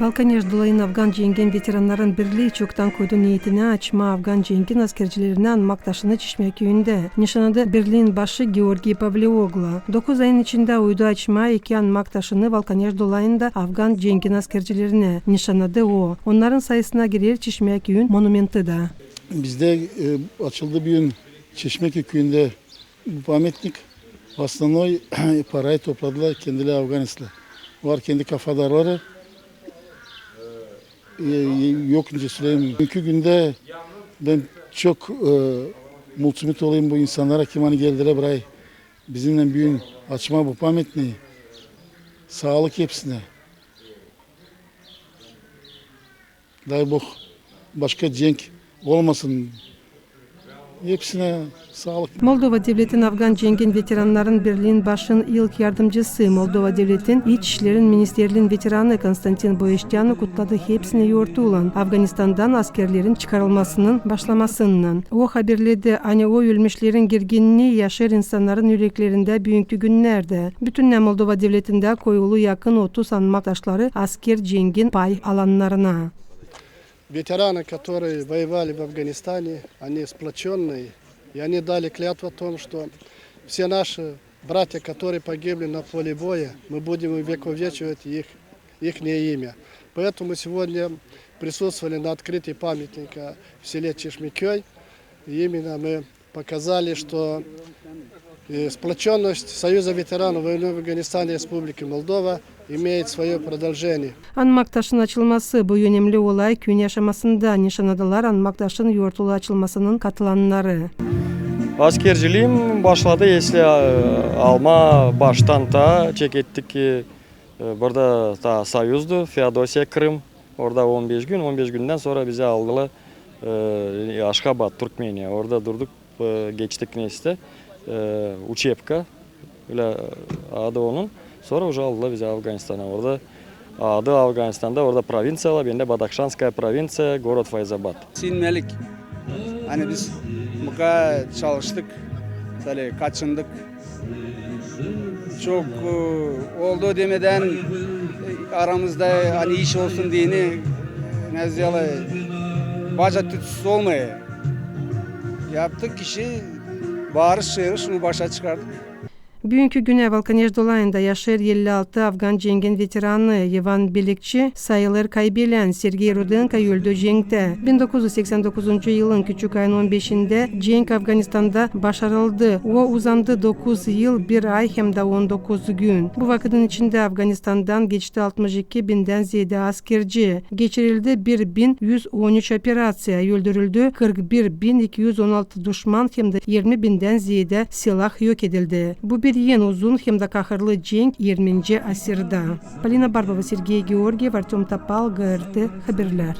Balkanyer dolayını Afgan Cengen Veteranların Birliği çoktan koydu niyetini açma Afgan Cengen askercilerinden Maktaşını Çişme köyünde nişanıda Berlin başı Georgi Pavlioglu. 9 ayın içinde uydu açma iken Maktaşını Balkanyer dolayında Afgan Cengen askercilerine nişanladı o. Onların sayısına girer Çişme köyün monumenti da. Bizde e, açıldı bir gün Çişme köyünde bu pametnik Bastanoy parayı topladılar kendileri Afganistan. Var kendi kafadarları e, yok önce söyleyeyim. Çünkü günde ben çok e, multimit olayım bu insanlara kim hani geldiler buraya. Bizimle büyün açma bu pametni. Sağlık hepsine. Daybok başka cenk olmasın Hepsine sağlık. Moldova devletin Afgan jengin veteranların Berlin başın ilk yardımcısı Moldova devletin İç İşlerin Ministerliğin veteranı Konstantin Boyeştyan'ı kutladı hepsine yoğurtu olan Afganistan'dan askerlerin çıkarılmasının başlamasından. O haberledi hani o ölmüşlerin gerginliği yaşar insanların yüreklerinde büyünkü günlerde. Bütün Moldova devletinde koyulu yakın 30 anmaktaşları asker jengin pay alanlarına. Ветераны, которые воевали в Афганистане, они сплоченные, и они дали клятву о том, что все наши братья, которые погибли на поле боя, мы будем увековечивать их, их имя. Поэтому сегодня присутствовали на открытии памятника в селе Чешмикёй, и именно мы показали, что э, сплоченность Союза ветеранов войны в Афганистане Республики Молдова имеет свое продолжение. Anmaktaşın açılması bu önemli olay gün yaşamasında nişanadılar anmaktaşın yoğurtulu açılmasının katılanları. Askerciliğim başladı если e, alma baştan ta çekettik ki e, burada ta Soyuz'du Feodosya Kırım orada 15 gün 15 günden sonra bizi aldılar e, Aşkabat Türkmeniye orada durduk e, geçtik neyse e, Учебка öyle adı onun sonra уже aldılar bizi Afganistan'a orada adı Afganistan'da orada provinsiyalar benim de Badakşanskaya provinsiya город Fayzabad Sinmelik. Hani biz muka çalıştık, böyle kaçındık. Çok e, oldu demeden e, aramızda hani iş olsun diyeni nezyalı baca tütsüz olmaya yaptık kişi bağırış çığırış şunu başa çıkardık. Bugünkü güne Balkanej dolayında yaşar 56 Afgan jengin veteranı Yevan Belikçi sayılır kaybeden Sergey Rudenko öldü jengde. 1989 yılın küçük ayın 15'inde cenk Afganistan'da başarıldı. O uzandı 9 yıl 1 ay hem de 19 gün. Bu vakitin içinde Afganistan'dan geçti 62 binden ziyade askerci. Geçirildi 1113 operasya, öldürüldü 41.216 düşman hem de 20 binden ziyade silah yok edildi. Bu bir Ерен узун Хемда Кахарлы дженг ерменже асерда. Полина Барбова, Сергей Георгиев, Артем Топал, ГРТ, Хаберляр.